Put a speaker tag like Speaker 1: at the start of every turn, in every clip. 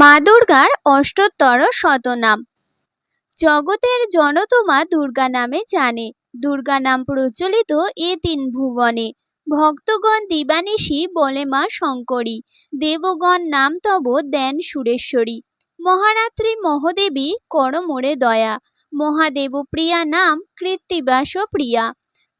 Speaker 1: মা দুর্গার অষ্টোত্তর শতনাম। জগতের জনতমা দুর্গা নামে জানে। দুর্গা নাম প্রচলিত এ তিন ভুবনে। ভক্তগণ দিবানিশি বলে মা শঙ্করী। দেবগণ নাম তব দেন সুরেশ্বরী। মহারাত্রি মহদেবী কর মোরে দয়া। মহাদেব প্রিয়া নাম কৃত্তিবাস প্রিয়া।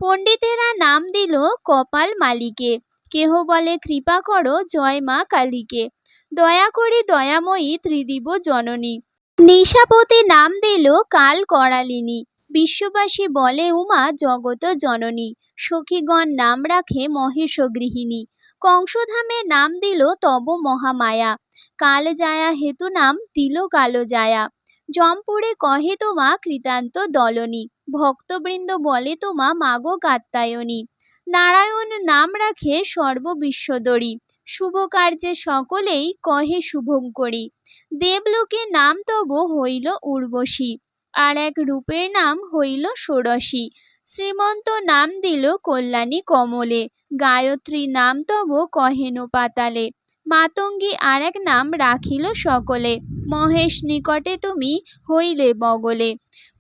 Speaker 1: পণ্ডিতেরা নাম দিল কপাল মালিকে। কেহ বলে কৃপা করো জয় মা কালীকে। দয়া করে দয়াময়ী ত্রিদিব জননী। নিশাপতি নাম দিল কাল করালিনী। বিশ্ববাসী বলে, উমা জগত জননী। সখীগণ নাম রাখে মহেশ গৃহিণী কংসধামে নাম দিল তব মহামায়া। কাল জায়া হেতু নাম দিল কালো জায়া জমপুরে কহে তোমা কৃতান্ত দলনী। ভক্তবৃন্দ বলে তোমা মাগো কাত্তায়নী নারায়ণ নাম রাখে সর্ববিশ্বদরী। শুভ কার্যে সকলেই কহে শুভঙ্করী দেবলোকে নাম তব হইল উর্বশী, আর এক রূপের নাম হইল ষোড়শী। শ্রীমন্ত নাম দিল কল্যাণী কমলে, গায়ত্রী নাম তব কহেন পাতালে। মাতঙ্গী আর এক নাম রাখিল সকলে, মহেশ নিকটে তুমি হইলে বগলে।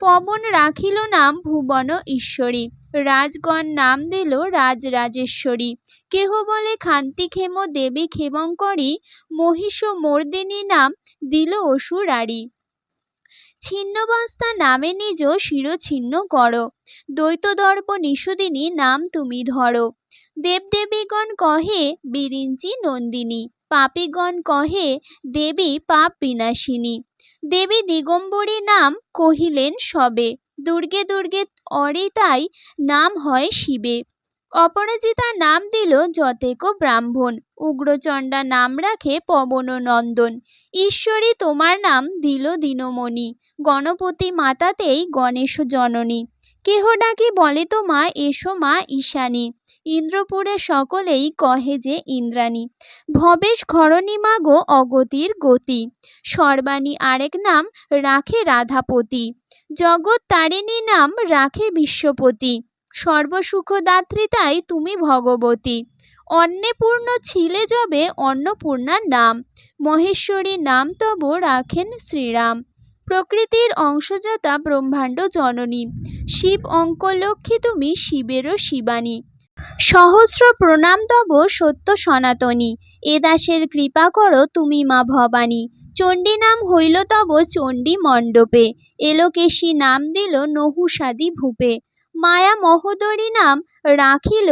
Speaker 1: পবন রাখিল নাম ভুবন ঈশ্বরী। রাজগণ নাম দিল রাজরাজেশ্বরী। কেহ বলে খান্তি ক্ষেম দেবী ক্ষেমঙ্করী মহিষ মর্দিনী নাম দিল অসুরারি। ছিন্নবস্তা নামে নিজ শিরছিন্ন কর। দ্বৈতদর্প নিষুদিনী নাম তুমি ধরো। দেবদেবীগণ কহে, বিরিঞ্চি নন্দিনী। পাপীগণ কহে, দেবী পাপ বিনাশিনী। দেবী দিগম্বরী নাম কহিলেন সবে। দুর্গে দুর্গে অরিতাই নাম হয় শিবে। অপরাজিতা নাম দিল যতেক ব্রাহ্মণ। উগ্রচণ্ডা নাম রাখে পবন নন্দন ঈশ্বরী তোমার নাম দিল দিনমণি। গণপতি মাতাতেই গণেশ জননী। কেহ ডাকি বলে তো মা, এসো মা ঈশানী। ইন্দ্রপুরে সকলেই কহে যে ইন্দ্রাণী। ভবেশ ঘরণী মাগো অগতির গতি। সর্বাণী আরেক নাম রাখে রাধাপতি। জগৎ তারিণী নাম রাখে বিশ্বপতি। সর্বসুখদাত্রী তাই তুমি ভগবতী। অন্নপূর্ণ ছিলে যবে, অন্নপূর্ণার নাম। মহেশ্বরী নাম তব রাখেন শ্রীরাম। প্রকৃতির অংশজাতা ব্রহ্মাণ্ড জননী। শিব অঙ্কলক্ষ্মী তুমি শিবেরও শিবানী। সহস্র প্রণাম তব সত্য সনাতনী। এ দাসের কৃপা করো তুমি মা ভবানী। চণ্ডী নাম হইল তব চণ্ডী মণ্ডপে। এলোকেশী নাম দিল নহুসাদি ভূপে। মায়া মহোদরী নাম রাখিল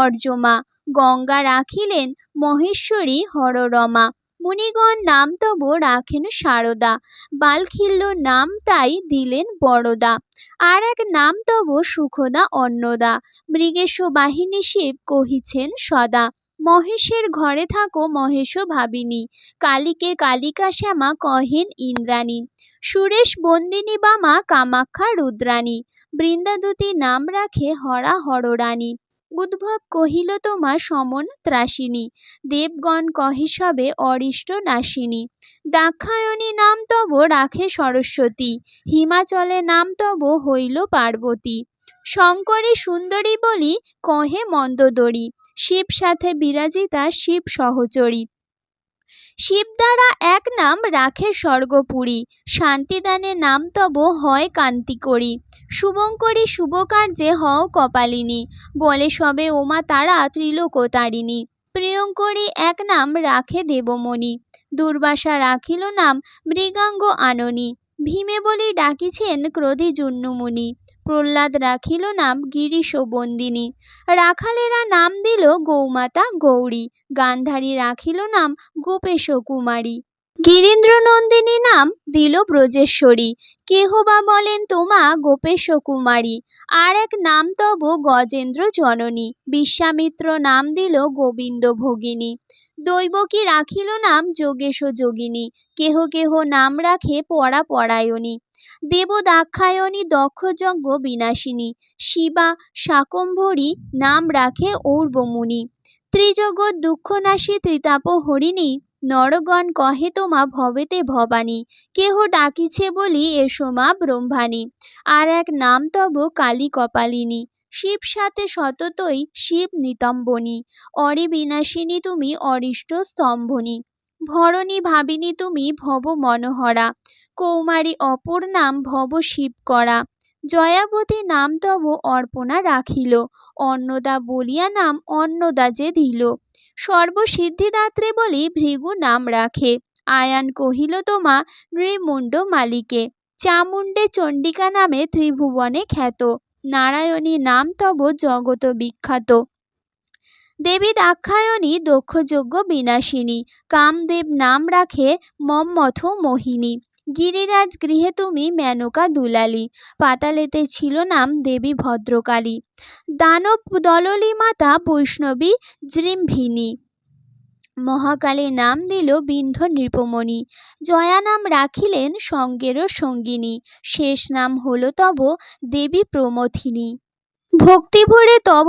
Speaker 1: অর্যমা গঙ্গা রাখিলেন মহেশ্বরী হররমা। মুনিগণ নাম তব রাখেন সারদা। বালখিল্য নাম তাই দিলেন বড়দা আর এক নাম তব সুখদা অন্নদা। মৃগেশ বাহিনী শিব কহিছেন সদা, মহেশের ঘরে থাকো মহেশ ভাবিনী। কালীকে কালিকা শ্যামা কহেন ইন্দ্রাণী। সুরেশ বন্দিনী বামা কামাখ্যা রুদ্রাণী। বৃন্দাদুতি নাম রাখে হরা হররানী উদ্ভব কহিল, তোমার সমন ত্রাসিনী। দেবগণ কহিসবে অরিষ্ট নাসিনী। দাক্ষায়ণী নাম তব রাখে সরস্বতী। হিমাচলে নাম তব হইল পার্বতী। শঙ্করী সুন্দরী বলি কহে মন্দোদরী। শিব সাথে বিরাজিতা, শিব সহচরী। শিব দ্বারা এক নাম রাখে স্বর্গপুরী। শান্তিদানে নাম তব হয় কান্তি করি শুভঙ্করী শুভ কার্যে হও কপালিনী। বলে সবে ওমা তারা ত্রিলোকতারিণী। প্রিয়ঙ্করী এক নাম রাখে দেবমণি। দুর্বাসা রাখিল নাম মৃগাঙ্গ আননী। ভীমে বলি ডাকিছেন ক্রোধী জুন্নুমুনি প্রহ্লাদ রাখিল নাম গিরিশ বন্দিনী। রাখালেরা নাম দিল গৌমাতা গৌরী, গান্ধারী রাখিল নাম গোপেশ কুমারী। গিরীন্দ্র নন্দিনী নাম দিল ব্রজেশ্বরী। কেহ বা বলেন তোমা গোপেশ কুমারী। আর এক নাম তব গজেন্দ্র জননী। বিশ্বামিত্র নাম দিল গোবিন্দ ভগিনী। দৈবকী রাখিল নাম যোগেশ যোগিনী। কেহ কেহ নাম রাখে পরা পরায়ণী দেব দাক্ষায়ণী দক্ষযজ্ঞ বিনাশিনী। শিবা শাকম্ভরী নাম রাখে ঔর্বমুনি। ত্রিজগৎ দুঃখনাশী ত্রিতাপ হরিণী, নরগণ কহে তোমা ভবেতে ভবানী। কেহ ডাকিছে বলি এসো মা ব্রহ্মাণী। আর এক নাম তব কালী কপালিনী শিব সাথে সততই শিব নিতম্বনী। অরি বিনাশিনী তুমি অরিষ্ট স্তম্ভনী। ভরণী ভাবিনী তুমি ভব মনোহরা। কৌমারী অপর নাম ভব শিব করা জয়াবতী নাম তব অর্পণা রাখিল। অন্নদা বলিয়া নাম অন্নদা যে দিল। সর্বসিদ্ধিদাত্রে বলি ভৃগু নাম রাখে। আয়ান কহিল তোমা, নৃমুণ্ড মালিকে। চামুণ্ডে চণ্ডিকা নামে ত্রিভুবনে খ্যাত। নারায়ণী নাম তব জগত বিখ্যাত। দেবী দাক্ষায়ণী দক্ষযজ্ঞ বিনাশিনী। কামদেব নাম রাখে মম্মথ মোহিনী। গিরিরাজ গৃহে তুমি মেনকা দুলালি। পাতালেতে ছিল নাম দেবী ভদ্রকালী। দানব দললি মাতা বৈষ্ণবী জৃম্ভিনী মহাকালী নাম দিল বিন্ধ নৃপমণি। জয়া নাম রাখিলেন সঙ্গেরও সঙ্গিনী। শেষ নাম হল তব দেবী প্রমথিনী। ভক্তি ভরে তব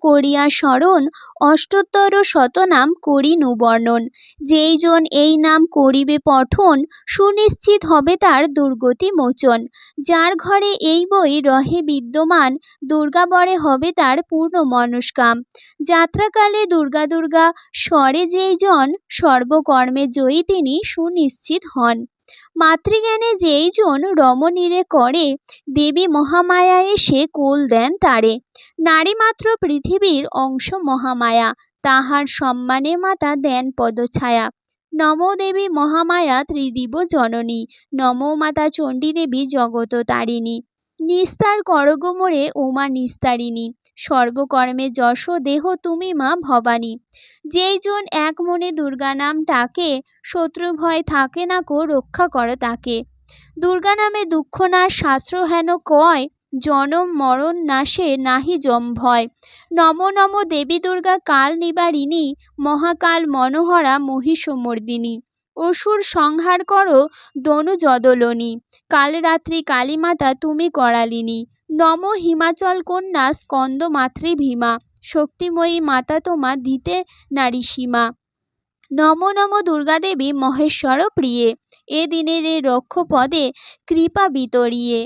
Speaker 1: করিয়া স্মরণ অষ্টোত্তর শতনাম করি নুবর্ণন। যেই জন এই নাম করিবে পঠন, সুনিশ্চিত হবে তার দুর্গতি মোচন। যার ঘরে এই বই রহে বিদ্যমান, দুর্গাবরে হবে তার পূর্ণ মনস্কাম। যাত্রাকালে দুর্গা দুর্গা, স্বরে যেই জন, সর্বকর্মে জয়ী তিনি সুনিশ্চিত হন। মাতৃজ্ঞানে যেই জন রমণীরে করে, দেবী মহামায়া এসে কোল দেন তারে। নারী মাত্র পৃথিবীর অংশ মহামায়া, তাহার সম্মানে মাতা দেন পদছায়া। নমো দেবী মহামায়া ত্রিদিব জননী, নমো মাতা চণ্ডী দেবী জগত তারিণী। নিস্তার করগ মোরে উমা নিস্তারিণী। সর্বকর্মে যশ দেহ তুমি মা ভবানী। যেই জন এক মনে দুর্গা নাম ডাকে, শত্রু ভয় থাকে না কো রক্ষা কর তাকে। দুর্গা নামে দুঃখ না শাস্ত্র হেন কয়, জনম মরণ নাশে নাহি জম ভয়। নম নম দেবী দুর্গা কাল নিবারিণী, মহাকাল মনোহরা মহিষমর্দিনী। অসুর সংহার করো, দনু জদলনী কালরাত্রি কালীমাতা তুমি করালিনী। নম হিমাচল কন্যা স্কন্দ মাতৃ ভীমা শক্তিময়ী মাতা তোমা দিতে নারী সীমা নম নম দুর্গাদেবী মহেশ্বর প্রিয়ে, এ দিনের এ রক্ষ পদে কৃপা বিতরিয়ে।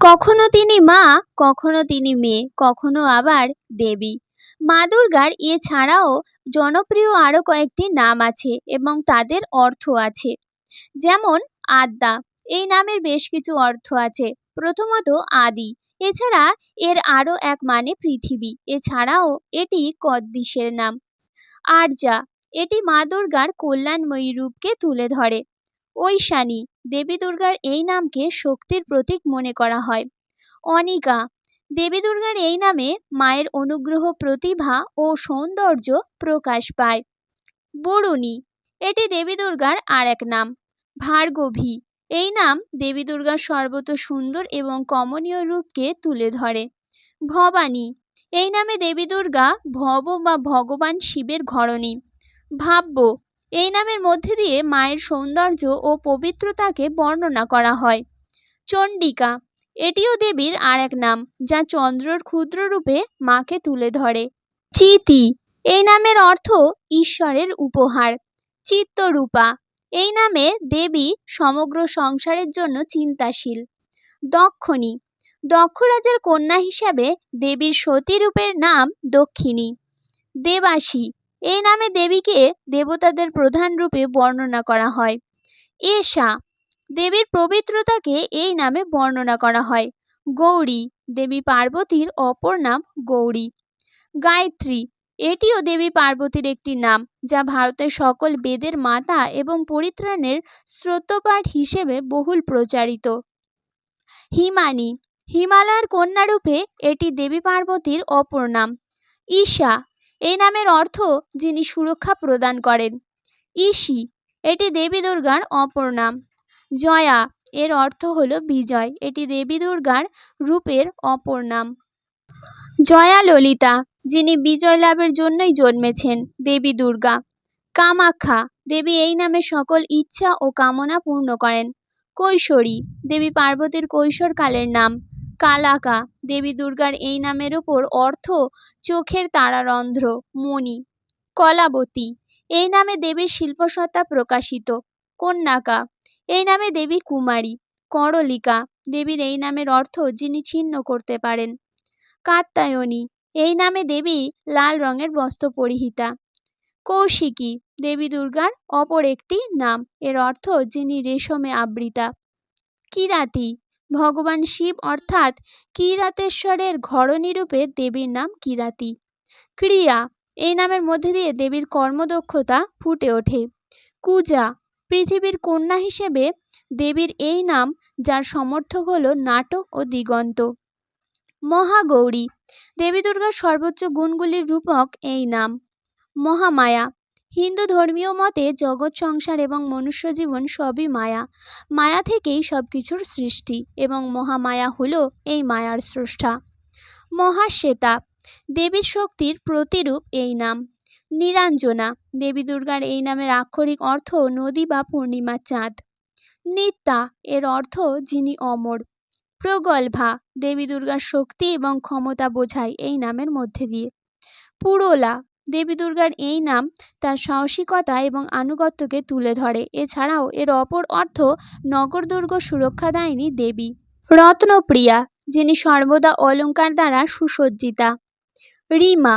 Speaker 1: কখনো তিনি মা, কখনো তিনি মেয়ে, কখনো আবার দেবী। মা দুর্গার এছাড়াও জনপ্রিয় আরও কয়েকটি নাম আছে এবং তাদের অর্থ আছে। যেমন আদ্যা, এই নামের বেশ কিছু অর্থ আছে। প্রথমত আদি এছাড়া এর আরও এক মানে পৃথিবী। এছাড়াও এটি কদ্দিসের নাম। আর্যা, এটি মা দুর্গার কল্যাণময়ী রূপকে তুলে ধরে। ঐশানী, দেবী দুর্গার এই নামকে শক্তির প্রতীক মনে করা হয়। অনিকা, দেবী দুর্গার এই নামে মায়ের অনুগ্রহ, প্রতিভা ও সৌন্দর্য প্রকাশ পায়। বরুণী, এটি দেবী দুর্গার আর এক নাম। ভার্গভী এই নাম দেবী দুর্গার সর্বত সুন্দর এবং কমনীয় রূপকে তুলে ধরে। ভবানী, এই নামে দেবী দুর্গা ভব বা ভগবান শিবের ঘরণী। ভাব্য, এই নামের মধ্যে দিয়ে মায়ের সৌন্দর্য ও পবিত্রতাকে বর্ণনা করা হয়। চণ্ডিকা, এটিও দেবীর আর এক নাম, যা চন্দ্রর ক্ষুদ্র রূপে মাকে তুলে ধরে। চিতি, এই নামের অর্থ ঈশ্বরের উপহার। চিত্তরূপা এই নামে দেবী সমগ্র সংসারের জন্য চিন্তাশীল। দক্ষিণী দক্ষ রাজার কন্যা হিসাবে দেবীর সতী রূপের নাম দক্ষিণী। দেবাসী এই নামে দেবীকে দেবতাদের প্রধান রূপে বর্ণনা করা হয়। এশা। দেবীর পবিত্রতাকে এই নামে বর্ণনা করা হয়। গৌরী। দেবী পার্বতীর অপর নাম গৌরী। গায়ত্রী। এটিও দেবী পার্বতীর একটি নাম, যা ভারতের সকল বেদের মাতা এবং পরিত্রাণের স্রোতপাঠ হিসেবে বহুল প্রচারিত। হিমানী, হিমালয়ের কন্যারূপে এটি দেবী পার্বতীর অপর নাম। ঈশা, এই নামের অর্থ যিনি সুরক্ষা প্রদান করেন। ঈশি, এটি দেবী দুর্গার অপর নাম। জয়া, এর অর্থ হলো বিজয়, এটি দেবী দুর্গার রূপের অপর নাম। জয়া ললিতা যিনি বিজয় লাভের জন্যই জন্মেছেন, দেবী দুর্গা। কামাখ্যা, দেবী এই নামে সকল ইচ্ছা ও কামনা পূর্ণ করেন। কৈশোরী, দেবী পার্বতীর কৈশোরকালের নাম। কালাকা, দেবী দুর্গার এই নামের ওপর অর্থ চোখের তারারন্ধ্র, মণি। কলাবতী, এই নামে দেবীর শিল্পসত্তা প্রকাশিত। কন্যাকা, এই নামে দেবী কুমারী। করলিকা, দেবীর এই নামের অর্থ যিনি ছিন্ন করতে পারেন। কাত্যায়নী এই নামে দেবী লাল রঙের বস্ত্র পরিহিতা। কৌশিকী, দেবী দুর্গার অপর একটি নাম। এর অর্থ যিনি রেশমে আবৃতা। কিরাতি, ভগবান শিব অর্থাৎ কিরাতেশ্বরের ঘরণী রূপে দেবীর নাম কিরাতি। ক্রিয়া, এই নামের মধ্যে দিয়ে দেবীর কর্মদক্ষতা ফুটে ওঠে। কুজা, পৃথিবীর কন্যা হিসেবে দেবীর এই নাম, যার সমর্থক হল নাটক ও দিগন্ত। মহাগৌরী। দেবী দুর্গার সর্বোচ্চ গুণগুলির রূপক এই নাম। মহামায়া। হিন্দু ধর্মীয় মতে জগৎ, সংসার এবং মনুষ্য জীবন সবই মায়া। মায়া থেকেই সব কিছুর সৃষ্টি এবং মহামায়া হল এই মায়ার স্রষ্টা। মহাশ্বেতা। দেবীর শক্তির প্রতিরূপ এই নাম। নিরাঞ্জনা। দেবী দুর্গার এই নামের আক্ষরিক অর্থ নদী বা পূর্ণিমা চাঁদ। নিত্যা এর অর্থ যিনি অমর। প্রগল্ভা, দেবী দুর্গার শক্তি এবং ক্ষমতা বোঝায় এই নামের মধ্যে দিয়ে। পুরোলা, দেবী দুর্গার এই নাম তার সাহসিকতা এবং আনুগত্যকে তুলে ধরে। এছাড়াও এর অপর অর্থ নগরদুর্গ সুরক্ষাদায়িনী দেবী। রত্নপ্রিয়া, যিনি সর্বদা অলঙ্কার দ্বারা সুসজ্জিতা। রিমা,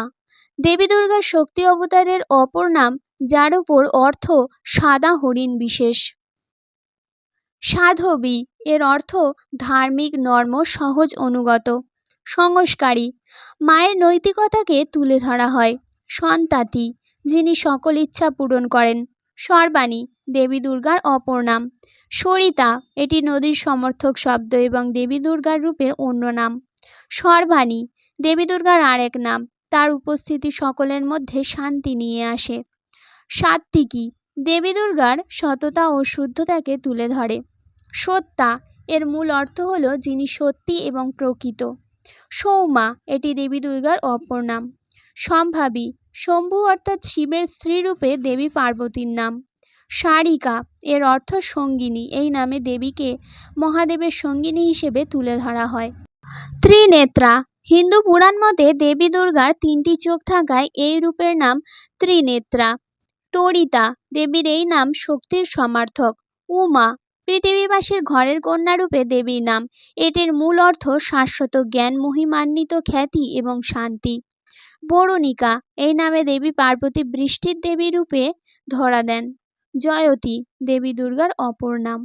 Speaker 1: দেবী দুর্গার শক্তি অবতারের অপর নাম, যার উপর অর্থ সাদা হরিণ বিশেষ। সাধবী, এর অর্থ ধার্মিক নর্ম সহজ অনুগত। সংস্কারী, মায়ের নৈতিকতাকে তুলে ধরা হয়। সন্তাতি, যিনি সকল ইচ্ছা পূরণ করেন। সর্বাণী, দেবী দুর্গার অপর নাম। সরিতা, এটি নদীর সমর্থক শব্দ এবং দেবী দুর্গার রূপের অন্য নাম। সর্বাণী, দেবী দুর্গার আরেক নাম। তার উপস্থিতি সকলের মধ্যে শান্তি নিয়ে আসে। সাত্ত্বিকী, দেবী দুর্গার সততা ও শুদ্ধতাকে তুলে ধরে। সত্যা এর মূল অর্থ হলো যিনি সত্যি এবং প্রকৃত। সৌমা, এটি দেবী দুর্গার অপর নাম। সম্ভাবী, শম্ভু অর্থাৎ শিবের স্ত্রীরূপে দেবী পার্বতীর নাম। সারিকা, এর অর্থ সঙ্গিনী, এই নামে দেবীকে মহাদেবের সঙ্গিনী হিসেবে তুলে ধরা হয়। ত্রিনেত্রা, হিন্দু পুরাণ মতে দেবী দুর্গার তিনটি চোখ থাকায় এই রূপের নাম ত্রিনেত্রা। তরিতা, দেবীর এই নাম শক্তির সমার্থক। উমা পৃথিবীবাসীর ঘরের কন্যারূপে দেবীর নাম। এটির মূল অর্থ শাশ্বত জ্ঞান, মহিমান্বিত খ্যাতি এবং শান্তি। বরণিকা, এই নামে দেবী পার্বতী বৃষ্টির দেবী রূপে ধরা দেন। জয়তী, দেবী দুর্গার অপর নাম।